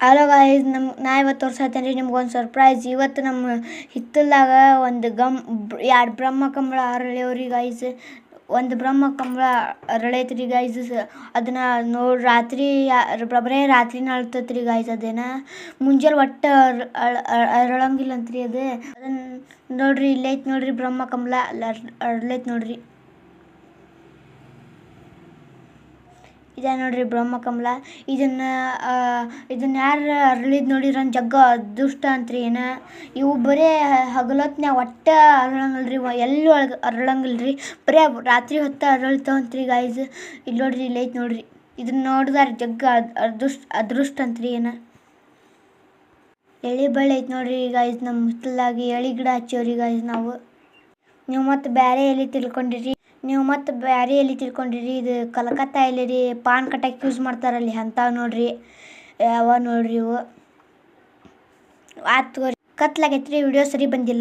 Hello guys ನಮ್ ನಾ ಇವತ್ತು ತೋರ್ಸತ್ತೇನೆ ರೀ, ನಿಮ್ಗೆ ಒಂದು ಸರ್ಪ್ರೈಸ್ ಇವತ್ತು ನಮ್ಮ ಹಿತ್ತಲ್ದಾಗ ಒಂದು ಗಮ್ ಎರಡು ಬ್ರಹ್ಮ ಕಂಬಳ ಅರಳ್ಯವ್ರಿ ಗಾಯ್ಸ್ ಒಂದು ಬ್ರಹ್ಮ ಕಂಬಳ ಅರಳೈತ್ರಿ ರೀ ಗಾಯ್ಸ್ ಅದನ್ನ ನೋಡಿ ರಾತ್ರಿ ಬರೇ ರಾತ್ರಿನ ಅಳ್ತೈತೆ ರೀ ಗಾಯ್ಸ್ ಅದೇನ. ಮುಂಜಾನೆ ಒಟ್ಟು ಅರಳಂಗಿಲ್ಲ ಅಂತ್ರಿ ಅದು. ಅದನ್ನು ನೋಡ್ರಿ ಇಲ್ಲೈತೆ ನೋಡ್ರಿ ಬ್ರಹ್ಮ ಕಂಬಳ. ಅಲ್ಲಿ ಅರಳೈತೆ ನೋಡ್ರಿ. ಇದೆ ನೋಡ್ರಿ ಬ್ರಹ್ಮ ಕಮಲ. ಇದನ್ನ ಇದನ್ನ ಯಾರು ಅರಳಿದ್ ನೋಡಿರ ಜಗ್ಗ ಅದೃಷ್ಟ ಅಂತ್ರಿ ಏನ. ಇವು ಬರೇ ಹಗಲೊತ್ನ್ಯಾಗ ಒಟ್ಟ ಅರಳಂಗಿಲ್ರಿ ಎಲ್ಲೂ ಅರಳಂಗಿಲ್ರಿ. ಬರೇ ರಾತ್ರಿ ಹೊತ್ತು ಅರಳ್ತಾವಂತ್ರಿ ಗಾಯ್ಸ್ ಇಲ್ಲಿ ನೋಡ್ರಿ ಇಲ್ಲಿ ಐತಿ ನೋಡ್ರಿ. ಇದನ್ನ ನೋಡಿದಾರ ಜಗ್ಗ ಅದೃಷ್ಟ ಅದೃಷ್ಟ ಅಂತ್ರಿ ಏನ. ಎಳಿ ಬಳ್ಳಿ ಐತಿ ನೋಡ್ರಿ ಗಾಯ್ಸ್ ನಮ್ಮ ಹಿತ್ತಲಾಗಿ ಎಳಿ ಗಿಡ ಹಚ್ಚೇವ್ರಿ ಗಾಯ್ಸ್ ನಾವು. ನೀವು ಮತ್ತೆ ಬ್ಯಾರೆ ಎಲ್ಲಿ ತಿಳ್ಕೊಂಡಿರಿ? ನೀವು ಮತ್ತೆ ಬ್ಯಾರೆ ಎಲ್ಲಿ ತಿಳ್ಕೊಂಡಿರಿ? ಇದು ಕಲ್ಕತ್ತಾ ಇಲ್ಲಿ ರೀ ಪಾನ್ ಕಟ್ಟಕ್ಕೆ ಯೂಸ್ ಮಾಡ್ತಾರಲ್ಲಿ ಅಂಥವು ನೋಡ್ರಿ. ಯಾವ ನೋಡ್ರಿ ಇವು. ಆತ್ ತಗೋರಿ. ಕತ್ಲಾಗೈತ್ರಿ ವಿಡಿಯೋ ಸರಿ ಬಂದಿಲ್ಲ.